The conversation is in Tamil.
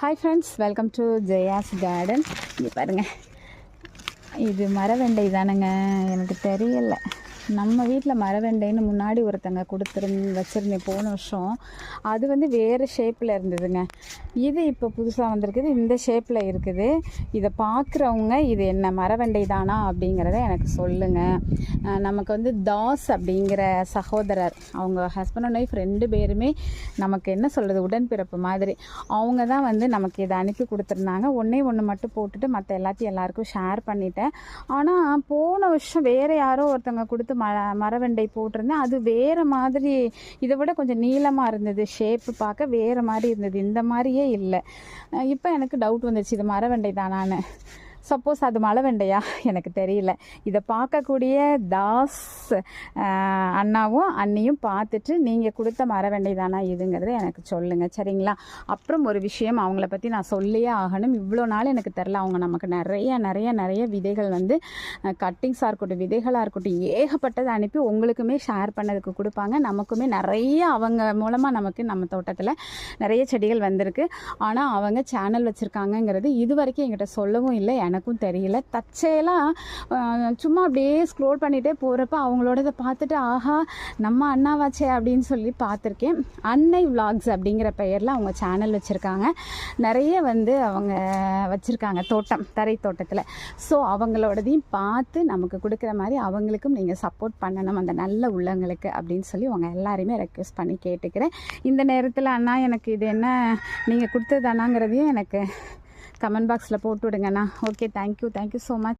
Hi friends welcome to Jaya's garden இங்கே பாருங்கள் இது மரவெண்டை தானேங்க. எனக்கு தெரியலை. நம்ம வீட்டில் மரவெண்டைன்னு முன்னாடி ஒருத்தங்க கொடுத்துருந்து வச்சுருந்தேன் போன வருஷம் அது வந்து வேறு ஷேப்பில் இருந்ததுங்க. இது இப்போ புதுசாக வந்திருக்குது இந்த ஷேப்பில் இருக்குது. இதை பார்க்குறவங்க இது என்ன மரவெண்டை தானா அப்படிங்கிறத எனக்கு சொல்லுங்கள் நமக்கு வந்து தாஸ் அப்படிங்கிற சகோதரர் அவங்க ஹஸ்பண்ட் அண்ட் ஒய்ஃப் ரெண்டு பேருமே நமக்கு என்ன சொல்கிறது உடன்பிறப்பு மாதிரி. அவங்க தான் வந்து நமக்கு இதை அனுப்பி கொடுத்துருந்தாங்க. ஒன்றே ஒன்று மட்டும் போட்டுட்டு மற்ற எல்லாத்தையும் எல்லாருக்கும் ஷேர் பண்ணிட்டேன். ஆனால் போன வருஷம் வேறு யாரோ ஒருத்தவங்க கொடுத்து ம மரவெண்டை போட்டிருந்தேன். அது வேறு மாதிரி இதை விட கொஞ்சம் நீளமாக இருந்தது. ஷேப்பு பார்க்க வேறு மாதிரி இருந்தது. இந்த மாதிரியே இல்லை. இப்போ எனக்கு டவுட் வந்துடுச்சு இது மரவெண்டை தானான்னு. சப்போஸ் அது மழை வெண்டையா? எனக்கு தெரியல. இதை பார்க்கக்கூடிய தாஸ் அண்ணாவும் அண்ணியும் பார்த்துட்டு நீங்கள் கொடுத்த மர தானா இதுங்கிறத எனக்கு சொல்லுங்கள் சரிங்களா? அப்புறம் ஒரு விஷயம் அவங்கள பற்றி நான் சொல்லியே ஆகணும். இவ்வளோ நாள் எனக்கு தெரில. அவங்க நமக்கு நிறைய நிறைய நிறைய விதைகள் வந்து கட்டிங்ஸாக இருக்கட்டும் விதைகளாக இருக்கட்டும் ஏகப்பட்டதை அனுப்பி உங்களுக்குமே ஷேர் பண்ணதுக்கு கொடுப்பாங்க. நமக்குமே நிறைய அவங்க மூலமாக நமக்கு நம்ம தோட்டத்தில் நிறைய செடிகள் வந்திருக்கு. ஆனால் அவங்க சேனல் வச்சுருக்காங்கங்கிறது இது வரைக்கும் என்கிட்ட சொல்லவும் இல்லை. எனக்கும் தெரியல. தற்செயலாக சும்மா அப்படியே ஸ்க்ரோல் பண்ணிகிட்டே போகிறப்ப அவங்களோடதை பார்த்துட்டு ஆஹா நம்ம அண்ணாவாச்சே அப்படின்னு சொல்லி பார்த்துருக்கேன். அன்னை விலாக்ஸ் அப்படிங்கிற பெயரில் அவங்க சேனல் வச்சுருக்காங்க. நிறைய வந்து அவங்க வச்சுருக்காங்க தோட்டம் தரை தோட்டத்தில். ஸோ அவங்களோடதையும் பார்த்து நமக்கு கொடுக்குற மாதிரி அவங்களுக்கும் நீங்கள் சப்போர்ட் பண்ணணும் அந்த நல்ல உள்ளங்களுக்கு அப்படின்னு சொல்லி அவங்க எல்லாரையுமே ரெக்வெஸ்ட் பண்ணி கேட்டுக்கிறேன். இந்த நேரத்தில் அண்ணா எனக்கு இது என்ன நீங்கள் கொடுத்தது அண்ணாங்கிறதையும் எனக்கு கமெண்ட் பாக்ஸில் போட்டு விடுங்கண்ணா okay thank you thank you so much